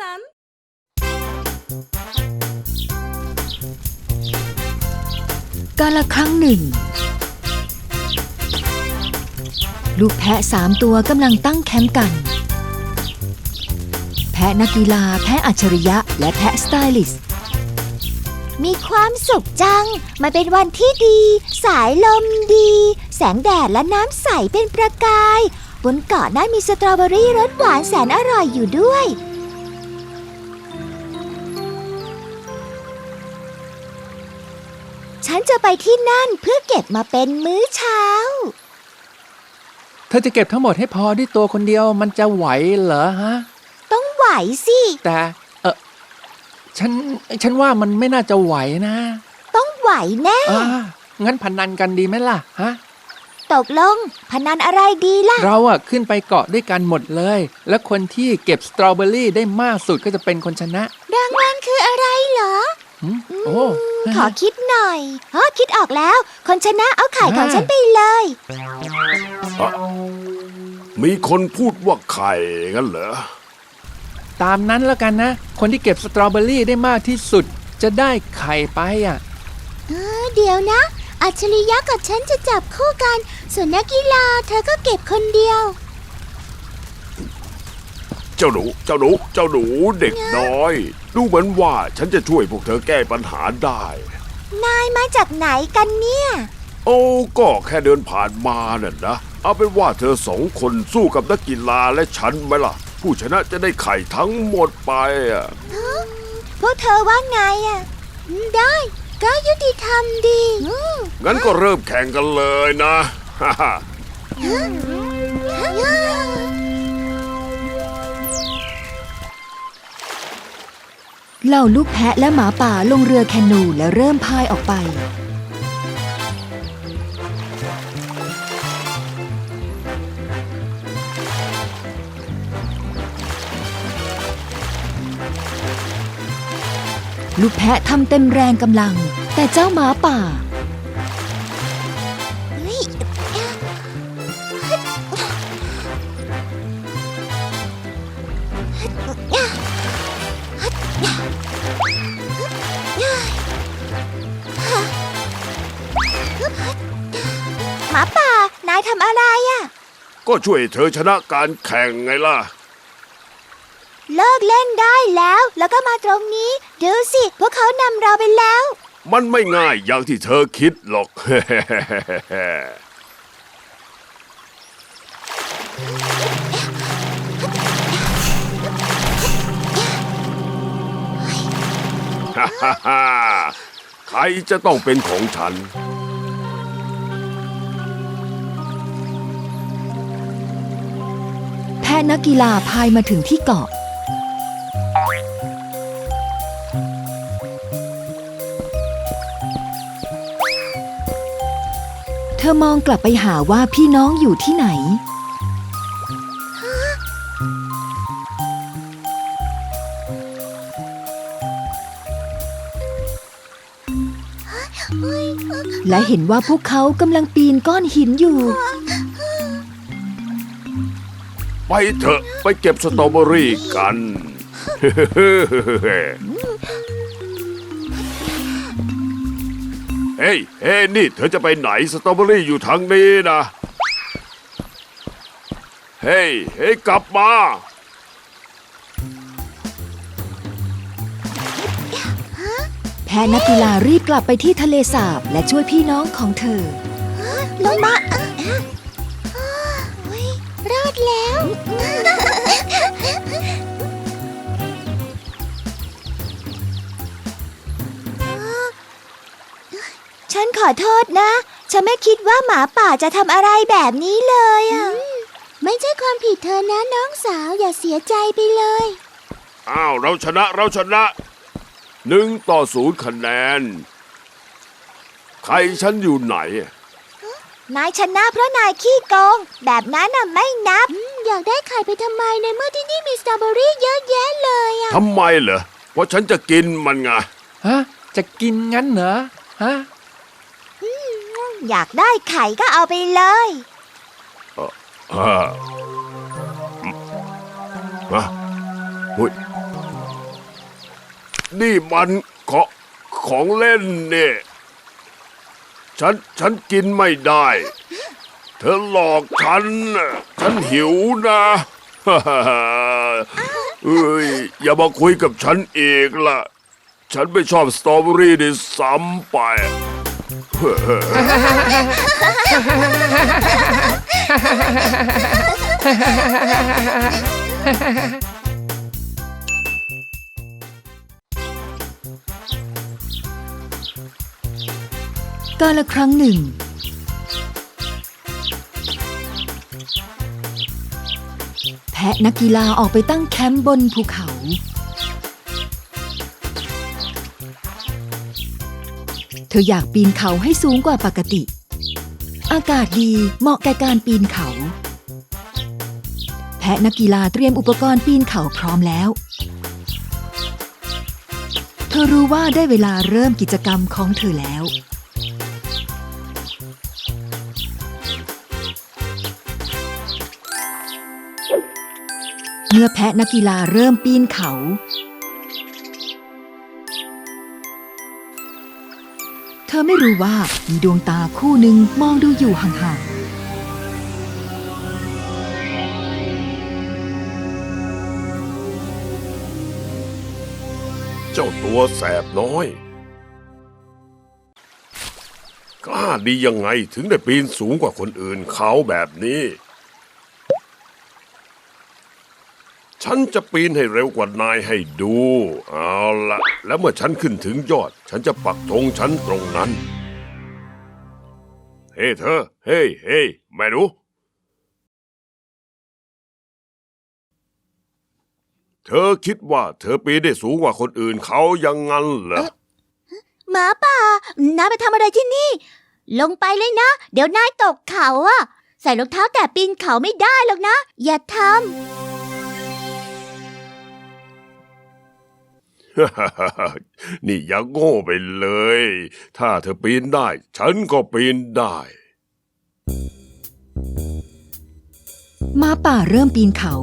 さんกาละครั้งหนึ่ง ลูกแพะสามตัวกำลังตั้งแคมป์กัน แพะนักกีฬาแพะอัจฉริยะ และแพะสไตลิสต์มีความสุขจัง มันเป็นวันที่ดี สายลมดี แสงแดดและน้ำใสเป็นประกาย บนเกาะนั้นมีสตรอเบอรี่รสหวานแสนอร่อยอยู่ด้วย ฉันจะไปที่นั่นเพื่อเก็บมาเป็นมื้อเช้า เธอจะเก็บทั้งหมดให้พอด้วยตัวคนเดียวมันจะไหวเหรอฮะ ต้องไหวสิ แต่ เออฉัน ฉันว่ามันไม่น่าจะไหวนะ ต้องไหวแน่ อ่างั้นพนันกันดีไหมล่ะฮะ ตกลง พนันอะไรดีล่ะ เราอะขึ้นไปเกาะด้วยกันหมดเลย และคนที่เก็บสตรอเบอรี่ได้มากสุดก็จะเป็นคนชนะ รางวัลคืออะไรเหรอหึ โอ้ขอคิดหน่อยอ๋อคิดออกแล้ว คนชนะเอาไข่ของอ่าฉันไปเลย มีคนพูดว่าไข่งั้นเหรอ ตามนั้นแล้วกันนะ คนที่เก็บสตรอเบอรี่ได้มากที่สุด จะได้ไข่ไปอะเดี๋ยวนะ อัจฉริยะกับฉันจะจับคู่กัน ส่วนนักกีฬาเธอก็เก็บคนเดียว เจ้าหนู เจ้าหนู เจ้าหนูเด็กน้อย ดูเหมือนว่าฉันจะช่วยพวกเธอแก้ปัญหาได้ นายมาจากไหนกันเนี่ย โอ้ก็แค่เดินผ่านมาน่ะนะ เอาเป็นว่าเธอสองคนสู้กับนักกีฬาและฉันไหมล่ะ ผู้ชนะจะได้ไข่ทั้งหมดไปอะพวกเธอว่าไงอะ ได้ ก็ยุติธรรมดีงั้นก็เริ่มแข่งกันเลยนะฮ่าฮ่า เหล่าลูกแพะและหมาป่าลงเรือแคนูและเริ่มพายออกไป ลูกแพะทำเต็มแรงกำลัง แต่เจ้าหมาป่าานายทำอะไรอะ ก็ช่วยเธอชนะการแข่งไงล่ะ เลิกเล่นได้แล้ว แล้วก็มาตรงนี้ ดูสิ พวกเขานำเราไปแล้ว มันไม่ง่ายอย่างที่เธอคิดหรอกฮ่าฮ่าฮ่าใครจะต้องเป็นของฉันะนักกีฬาพายมาถึงที่เกาะ เธอมองกลับไปหาว่าพี่น้องอยู่ที่ไหน และเห็นว่าพวกเขากำลังปีนก้อนหินอยู่ ไปเถอะไปเก็บสตรอเบอรี่กัน เฮ้ยเฮ้ยนี่เธอจะไปไหนสตรอเบอรี่อยู่ทางนี้นะ เฮ้ยเฮ้ยกลับมาแพะนักกีฬารีบกลับไปที่ทะเลสาบและช่วยพี่น้องของเธอ ลงมารอด แล้ว ฉันขอโทษนะ ฉันไม่คิดว่าหมาป่าจะทำอะไรแบบนี้เลยอะ ไม่ใช่ความผิดเธอนะน้องสาวอย่าเสียใจไปเลย อ้าวเราชนะเราชนะหนึ่งต่อศูนย์คะแนน ใครฉันอยู่ไหน นายชนะเพราะนายขี้โกง แบบนั้นน่ะไม่นับ อยากได้ไข่ไปทำไมในเมื่อที่นี่มีสตรอเบอรี่เยอะแยะเลยอะทำไมเหรอเพราะฉันจะกินมันไงฮะ จะกินงั้นเหรอ ฮะ อยากได้ไข่ก็เอาไปเลย อ่าฮะอุ้ยนี่มันของของเล่นเนี่ย ฉัน ฉันกินไม่ได้ เธอหลอกฉัน ฉันหิวนะเอ้ย อย่ามาคุยกับฉันอีกล่ะ ฉันไม่ชอบสตรอเบอรี่ด้วยซ้ำไป กาละครั้งหนึ่ง แพะนักกีฬาออกไปตั้งแคมป์บนภูเขา เธออยากปีนเขาให้สูงกว่าปกติ อากาศดีเหมาะแก่การปีนเขา แพะนักกีฬาเตรียมอุปกรณ์ปีนเขาพร้อมแล้ว เธอรู้ว่าได้เวลาเริ่มกิจกรรมของเธอแล้ว มื่อแพะนักกีฬาเริ่มปีนเขา เธอไม่รู้ว่ามีดวงตาคู่หนึ่งมองดูอยู่ห่างๆ เจ้าตัวแสบน้อย กล้าดียังไงถึงได้ปีนสูงกว่าคนอื่นเขาแบบนี้ ฉันจะปีนให้เร็วกว่านายให้ดู เอาละแล้วเมื่อฉันขึ้นถึงยอด ฉันจะปักธงฉันตรงนั้น เฮ้เธอ เฮ้เฮ้แม่หนูเธอคิดว่าเธอปีนได้สูงกว่าคนอื่นเขายังงั้นเหรอ หมาป่านายไปทำอะไรที่นี่ ลงไปเลยนะ เดี๋ยวนายตกเขาอะใส่รองเท้าแต่ปีนเขาไม่ได้หรอกนะ อย่าทำ นี่อย่าโง่ไปเลย ถ้าเธอปีนได้ ฉันก็ปีนได้ๆหมาป่าเริ่มปีนเขา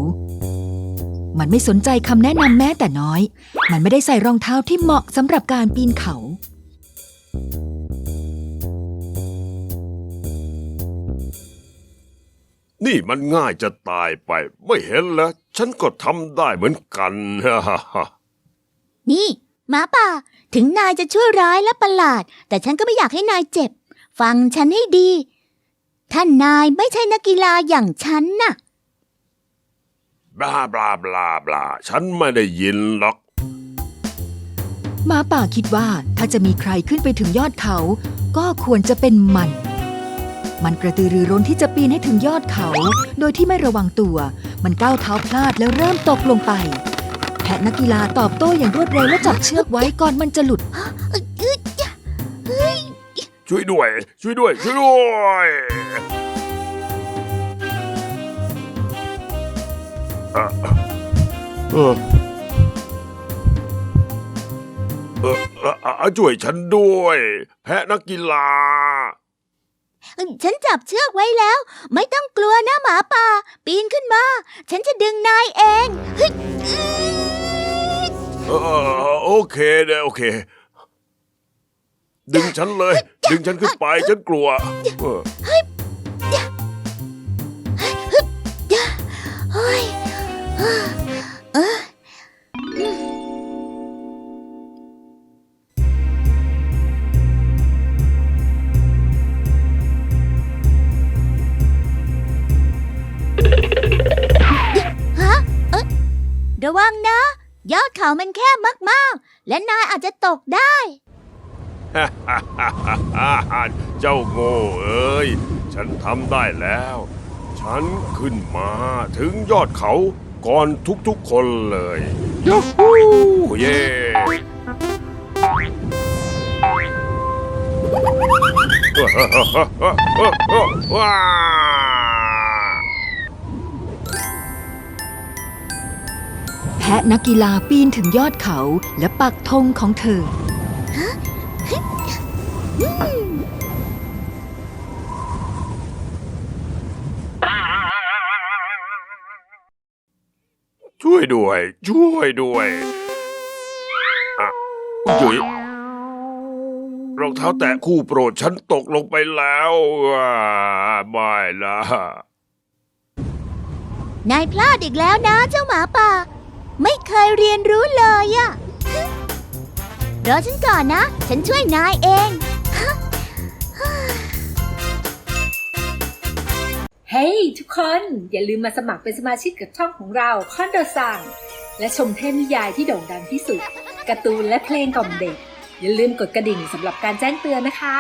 มันไม่สนใจคำแนะนำแม้แต่น้อย มันไม่ได้ใส่รองเท้าที่เหมาะสำหรับการปีนเขา นี่มันง่ายจะตายไป ไม่เห็นแล้ว ฉันก็ทำได้เหมือนกันำ นี่หมาป่า ถึงนายจะชั่วร้ายและประหลาด แต่ฉันก็ไม่อยากให้นายเจ็บ ฟังฉันให้ดี ท่านนายไม่ใช่นักกีฬาอย่างฉันน่ะ บลาบลาบลาบลาฉันไม่ได้ยินหรอก หมาป่าคิดว่าถ้าจะมีใครขึ้นไปถึงยอดเขา ก็ควรจะเป็นมัน มันกระตือรือร้นที่จะปีนให้ถึงยอดเขา โดยที่ไม่ระวังตัว มันก้าวเท้าพลาดแล้วเริ่มตกลงไป แพะนักกีฬาตอบโต้อย่างรวดเร็วและจับเชือกไว้ก่อนมันจะหลุด ช่วยด้วย ช่วยด้วย ช่วยด้วย เออเออเออเออช่วยฉันด้วย แพะนักกีฬา ฉันจับเชือกไว้แล้ว ไม่ต้องกลัวนะหมาป่า ปีนขึ้นมา ฉันจะดึงนายเอง เฮ้ย เออโอเคเด้อโอเค ดึงฉันเลย ดึงฉันขึ้นไปฉันกลัวเออเฮ้ยเอ เขามันแคบมากๆ และนายอาจจะตกได้ เจ้าโง่เอ้ย ฉันทำได้แล้ว ฉันขึ้นมาถึงยอดเขาก่อนทุกๆคนเลยยูฮูเย่ว้า พะนักกีฬาปีนถึงยอดเขาและปักธงของเธอ ช่วยด้วย ช่วยด้วยอะจุ๋ยรองเท้าแตะคู่โปรดฉันตกลงไปแล้วอ่าไม่นะนายพลาดอีกแล้วนะเจ้าหมาป่า ไม่เคยเรียนรู้เลยอะรอฉันก่อนนะ ฉันช่วยนายเอง เฮ้ยทุกคน อย่าลืมมาสมัครเป็นสมาชิกกับช่องของเราคอนโดซังและชมเทพนิยายที่โด่งดังที่สุดการ์ตูนและเพลงกล่อมเด็ก อย่าลืมกดกระดิ่งสำหรับการแจ้งเตือนนะคะ